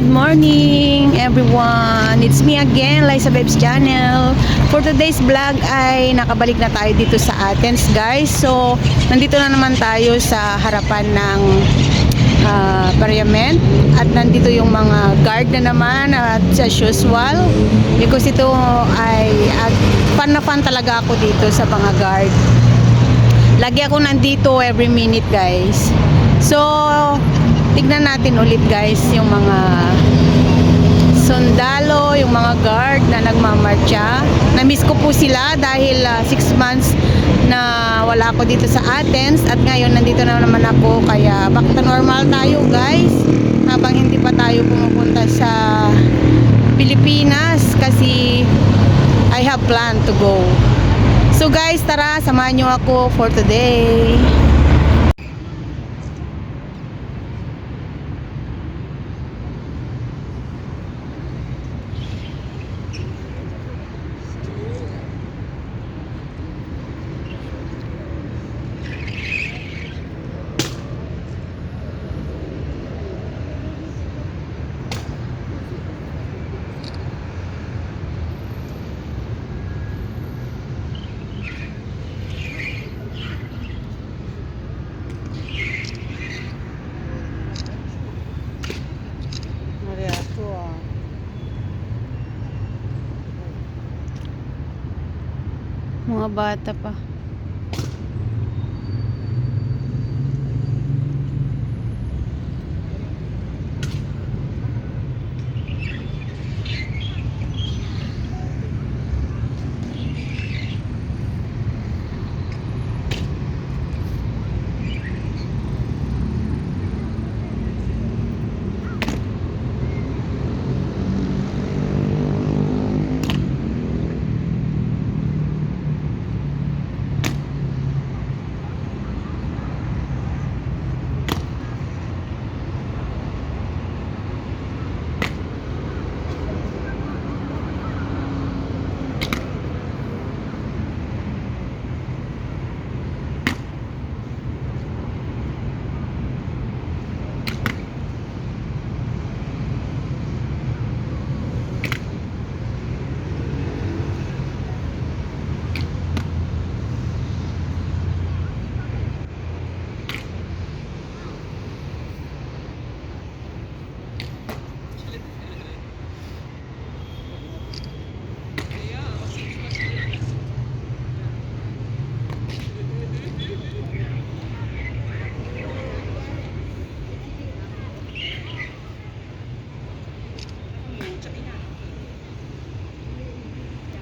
good morning everyone. It's me again, Liza Babes Channel. For today's vlog ay nakabalik na tayo dito sa Athens guys. So, nandito na naman tayo sa harapan ng ah, parliament at nandito yung mga guard na naman at as usual because ito ay at fan na fan talaga ako dito sa mga guard. Lagi ako nandito every minute guys. So, tignan natin ulit guys yung mga sundalo, yung mga guard na nagmamarcha. Na-miss ko po sila dahil 6 months na wala ako dito sa Athens at ngayon nandito na naman ako kaya back to normal tayo guys habang hindi pa tayo pumupunta sa Pilipinas kasi I have plan to go. So guys, tara, samahan nyo ako for today. Bata pa.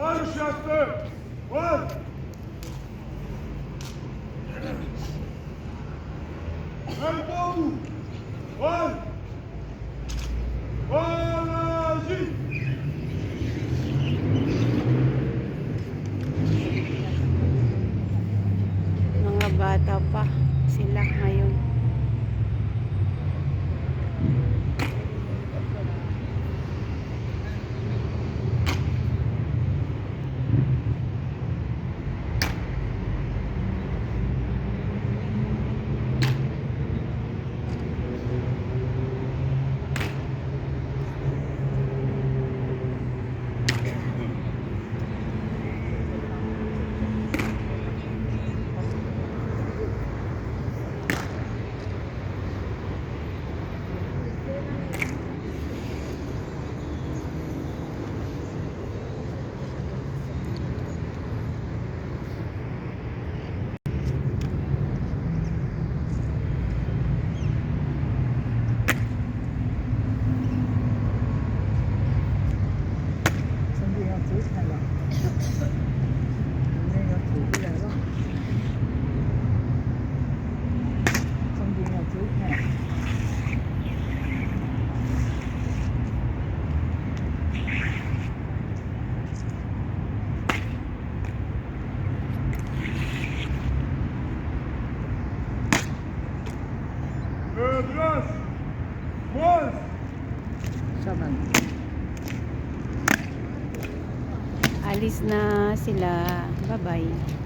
One shot, One. Elbow. One. One. Mga bata pa sila ngayon. Sila. Bye-bye.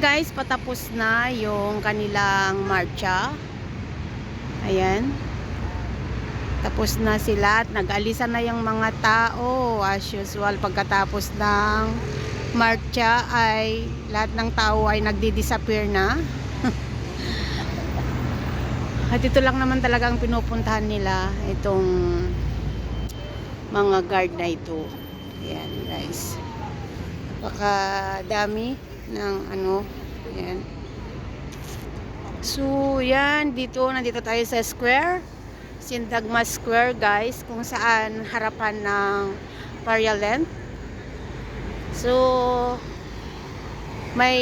Guys, patapos na yung kanilang marcha. Ayan. Tapos na sila at nag-alisan na yung mga tao. As usual, pagkatapos ng marcha ay lahat ng tao ay nagdi-disappear na. at ito lang naman talaga ang pinupuntahan nila. Itong mga guard na ito. Ayan guys. Napaka dami ng ano. Ayan. So, yan. Dito, nandito tayo sa square. Sindagma Square, guys. Kung saan harapan ng Parliament. So, may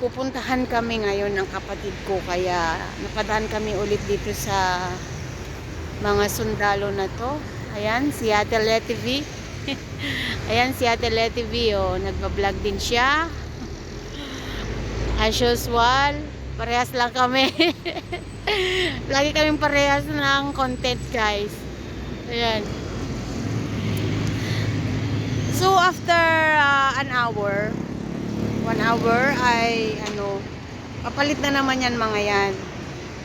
pupuntahan kami ngayon ng kapatid ko. Kaya, napadaan kami ulit dito sa mga sundalo na to. Ayan, si Ate Leti V. Ayan, si Ate Leti V, oh. Nagbablog din siya. As usual, parehas lang kami. Lagi kaming parehas ng content, guys. Ayan. So, after uh, an hour, one hour ay, ano, Papalit na naman yan mga yan.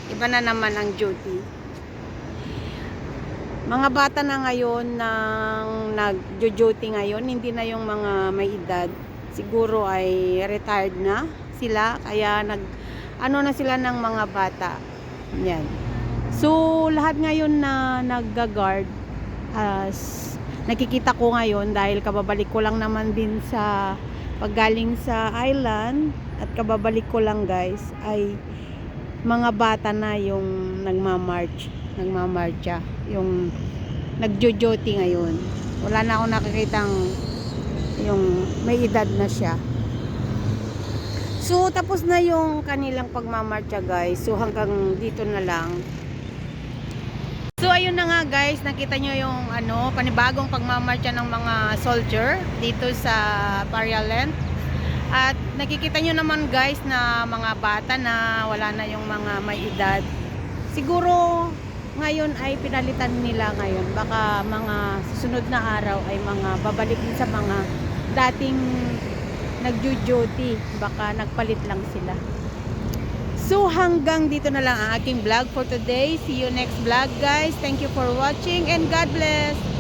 Iba na naman ang duty. Mga bata na ngayon nang nag-duty ngayon, hindi na yung mga may edad. Siguro ay retired na sila, kaya nag ano na sila ng mga bata. Yan. So, lahat ngayon na nagga-guard, as nakikita ko ngayon dahil kababalik ko lang naman din sa paggaling sa island at kababalik ko lang guys ay mga bata na yung nagmamarch nagmamarcha yung nagjo-duty ngayon wala na ako nakikitang yung may edad na siya so tapos na yung kanilang pagmamarcha guys so hanggang dito na lang So ayun na nga guys, nakita nyo yung ano, panibagong pagmamarcha ng mga soldier dito sa Parialand. At nakikita nyo naman guys na mga bata na wala na yung mga may edad. Siguro ngayon ay pinalitan nila ngayon. Baka mga susunod na araw ay mga babalik sa mga dating nagjo-duty. Baka nagpalit lang sila. So hanggang dito na lang ang aking vlog for today. See you next vlog guys. Thank you for watching and God bless.